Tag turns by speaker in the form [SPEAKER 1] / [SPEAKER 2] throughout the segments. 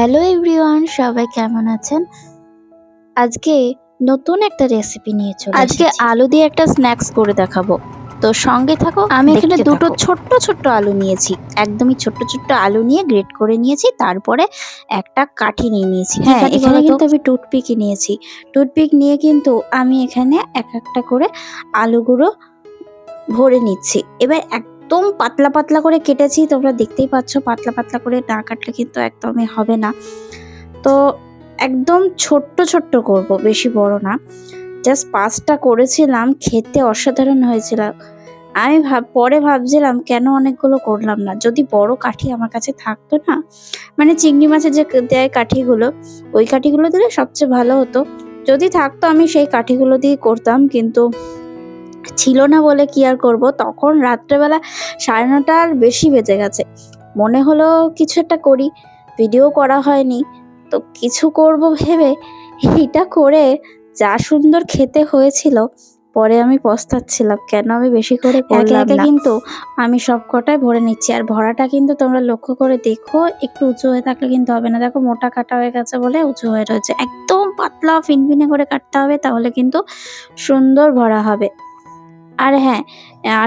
[SPEAKER 1] Hello everyone সবাই কেমন আছেন? আজকে নতুন একটা রেসিপি নিয়ে চলে আজকে আলু দিয়ে একটা স্ন্যাক্স করে দেখাবো। তো সঙ্গে থাকো আমি এখানে দুটো ছোট্ট ছোট্ট আলু নিয়েছি। একদমই ছোট্ট ছোট্ট আলু নিয়ে গ্রেট করে নিয়েছি তারপরে একটা কাঠি নিয়ে নিয়েছি।
[SPEAKER 2] হ্যাঁ, এখানে কিন্তু
[SPEAKER 1] আমি টুথপিকই নিয়েছি। টুথপিক নিয়ে কিন্তু আমি এখানে এক একটা করে আলুগুলো ভরে নিচ্ছি। এবার একদম পাতলা পাতলা করে কেটেছি। তোমরা দেখতেই পাচ্ছ পাতলা পাতলা করে না কাটলে কিন্তু একদমই হবে না। তো একদম ছোট্ট ছোট্ট করব, বেশি বড় না। জাস্ট পাঁচটা করেছিলাম, খেতে অসাধারণ হয়েছিল। আমি ভাব, পরে ভাবছিলাম কেন অনেকগুলো করলাম না? যদি বড় কাঠি আমার কাছে থাকতো না মানে চিংড়ি মাছের যে দেয় কাঠিগুলো, ওই কাঠিগুলো দিলে সবচেয়ে ভালো হতো। যদি থাকতো আমি সেই কাঠিগুলো দিয়ে করতাম, কিন্তু ছিল না বলে কি আর করব? তখন রাত্রেবেলা সাড়ে নটার বেশি বেজে গেছে। মনে হলো কিছু একটা করি। ভিডিও করা হয়নি। তো কিছু করব ভেবে এটা করে যা সুন্দর খেতে হয়েছিল পরে আমি পস্তাচ্ছিলাম। কেন আমি বেশি করে একে একে কিন্তু আমি সব কটাই ভরে নিচ্ছি। আর ভরাটা কিন্তু তোমরা লক্ষ্য করে দেখো একটু উঁচু হয়ে থাকলে কিন্তু হবে না। দেখো মোটা কাটা হয়ে গেছে বলে উঁচু হয়ে রয়েছে। একদম পাতলা ফিনফিনে করে কাটতে হবে তাহলে কিন্তু সুন্দর ভরা হবে। আর হ্যাঁ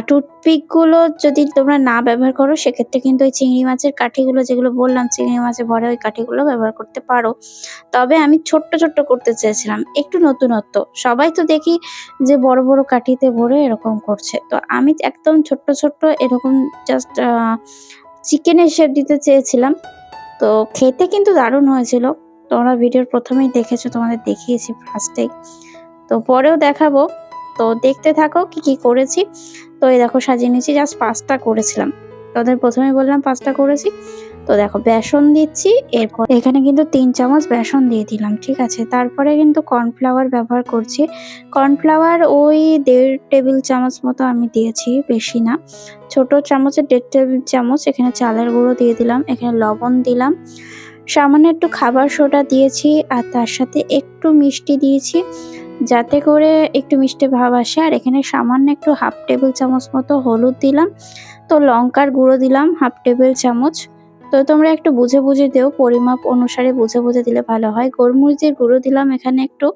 [SPEAKER 1] টুথপিকগুলো যদি তোমরা না ব্যবহার করো, সেক্ষেত্রে কিন্তু ওই চিংড়ি মাছের কাঠিগুলো, যেগুলো বললাম চিংড়ি মাছে ভরে ওই কাঠিগুলো ব্যবহার করতে পারো। তবে আমি ছোট্ট ছোট্ট করতে চেয়েছিলাম, একটু নতুনত্ব। সবাই তো দেখি যে বড় বড় কাঠিতে ভরে এরকম করছে। তো আমি একদম ছোট্ট ছোট্ট এরকম জাস্ট চিকেনের শেপ দিতে চেয়েছিলাম। তো খেতে কিন্তু দারুণ হয়েছিল। তোমরা ভিডিওর প্রথমেই দেখেছ, তোমাদের দেখিয়েছি ফার্স্টেই তো পরেও দেখাবো। তো দেখতে থাকো কি কি করেছি। তো এই দেখো সাজিয়ে নিয়েছি জাস্ট পাঁচটা করেছিলাম। তোদের প্রথমে বললাম পাঁচটা করেছি। তো দেখো বেসন দিচ্ছি, এরপর এখানে কিন্তু তিন চামচ বেসন দিয়ে দিলাম, ঠিক আছে? তারপরে কিন্তু কর্নফ্লাওয়ার ব্যবহার করছি। কর্নফ্লাওয়ার ওই দেড় টেবিল চামচ মতো আমি দিয়েছি, বেশি না। ছোট চামচের দেড় টেবিল চামচ, এখানে চালের গুঁড়ো দিয়ে দিলাম, এখানে লবণ দিলাম। সামান্য একটু খাবার সোডা দিয়েছি, আর তার সাথে একটু মিষ্টি দিয়েছি। যাতে করে একটু মিষ্টি ভাব আসে। আর এখানে সামান্য একটু হাফ টেবিল চামচ মতো হলুদ দিলাম। তো লঙ্কার গুঁড়ো দিলাম হাফ টেবিল চামচ। তো তোমরা একটু বুঝে বুঝে দিও, পরিমাপ অনুসারে বুঝে বুঝে দিলে ভালো হয়। গোলমরিচের গুঁড়ো দিলাম এখানে একটু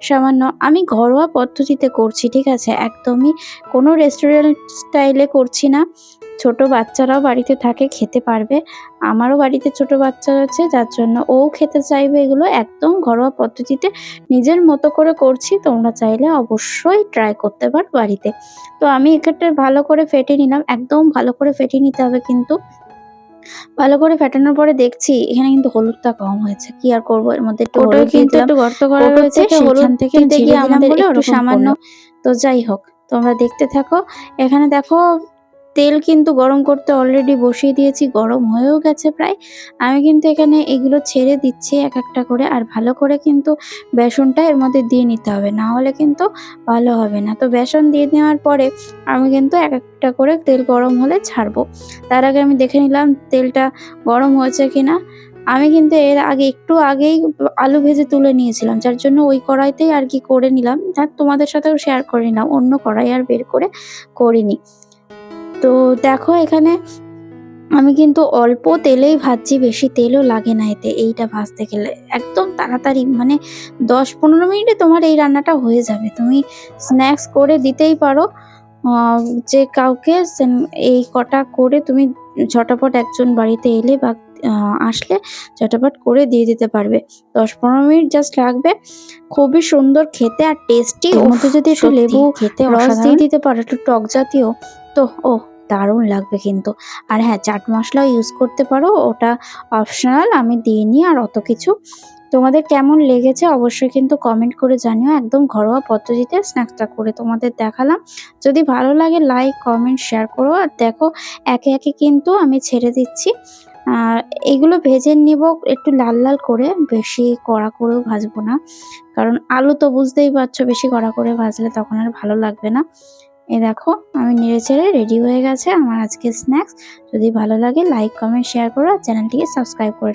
[SPEAKER 1] সামান্য। আমি ঘরোয়া পদ্ধতিতে করছি, ঠিক আছে? একদমই কোনো রেস্টুরেন্ট স্টাইলে করছি না। ছোট বাচ্চারাও বাড়িতে থাকে খেতে পারবে। আমারও বাড়িতে ছোট বাচ্চা আছে যার জন্য ও খেতে চাইবে এগুলো একদম ঘরোয়া পদ্ধতিতে নিজের মতো করে করছি তোমরা চাইলে অবশ্যই ট্রাই করতে পারো বাড়িতে। তো আমি এক্ষেত্রে ভালো করে ফেটে নিলাম একদম ভালো করে ফেটে নিতে হবে কিন্তু। ভালো করে ফেটানোর পরে দেখছি এখানে কিন্তু হলুদটা কম হয়েছে কি আর করব? এর মধ্যে একটু হলুদ
[SPEAKER 2] কিন্তু একটু গর্ত করা রয়েছে
[SPEAKER 1] হলুদ
[SPEAKER 2] থেকে
[SPEAKER 1] গিয়ে আমাদের একটু সামান্য তো যাই হোক তোমরা দেখতে থাকো। এখানে দেখো তেল কিন্তু গরম করতে অলরেডি বসিয়ে দিয়েছি, গরম হয়েও গেছে প্রায়। আমি কিন্তু এখানে এগুলো ছেড়ে দিচ্ছি এক একটা করে, আর ভালো করে কিন্তু বেসনটা এর মধ্যে দিয়ে নিতে হবে, না হলে কিন্তু ভালো হবে না। তো বেসন দিয়ে দেওয়ার পরে আমি কিন্তু এক একটা করে তেল গরম হলে ছাড়বো। তার আগে আমি দেখে নিলাম তেলটা গরম হয়েছে কিনা। আমি কিন্তু এর আগে একটু আগেই আলু ভেজে তুলে নিয়েছিলাম, যার জন্য ওই কড়াইতেই আর কি করে নিলাম। তোমাদের সাথেও শেয়ার করে নিলাম, অন্য কড়াই আর বের করে করিনি। তো দেখো এখানে আমি কিন্তু অল্প তেলেই ভাজছি বেশি তেলও লাগে না এতে এইটা ভাজতে গেলে। একদম তাড়াতাড়ি মানে দশ পনেরো মিনিটে তোমার এই রান্নাটা হয়ে যাবে। তুমি স্ন্যাক্স করে দিতেই পারো। যে কাউকে এই কটা করে তুমি ঝটাপট একজন বাড়িতে এলে বা আসলে ঝটাপট করে দিয়ে দিতে পারবে। দশ পনেরো মিনিট জাস্ট লাগবে। খুবই সুন্দর খেতে আর টেস্টি ওর
[SPEAKER 2] মধ্যে
[SPEAKER 1] যদি একটু লেবু
[SPEAKER 2] খেতে
[SPEAKER 1] রস দিয়ে দিতে পারো একটু টক জাতীয়। তো ও দারুণ লাগবে কিন্তু। আর হ্যাঁ চাট মশলাও ইউজ করতে পারো, ওটা অপশনাল আমি দিইনি আর অত কিছু। তোমাদের কেমন লেগেছে অবশ্যই কিন্তু কমেন্ট করে জানিও। একদম ঘরোয়া পদ্ধতিতে স্ন্যাক্সটা করে তোমাদের দেখালাম। যদি ভালো লাগে লাইক কমেন্ট শেয়ার করো। আর দেখো, একে একে কিন্তু আমি ছেড়ে দিচ্ছি। আর এগুলো ভেজে নিব একটু লাল লাল করে, বেশি কড়া করেও ভাজবো না। কারণ আলু তো বুঝতেই পারছ, বেশি কড়া করে ভাজলে তখন আর ভালো লাগবে না। এ দেখো, আমি নেড়ে চেড়ে রেডি হয়ে গেছে আমার আজকে স্ন্যাক্স যদি ভালো লাগে লাইক কমেন্ট শেয়ার করো চ্যানেলটিকে সাবস্ক্রাইব করে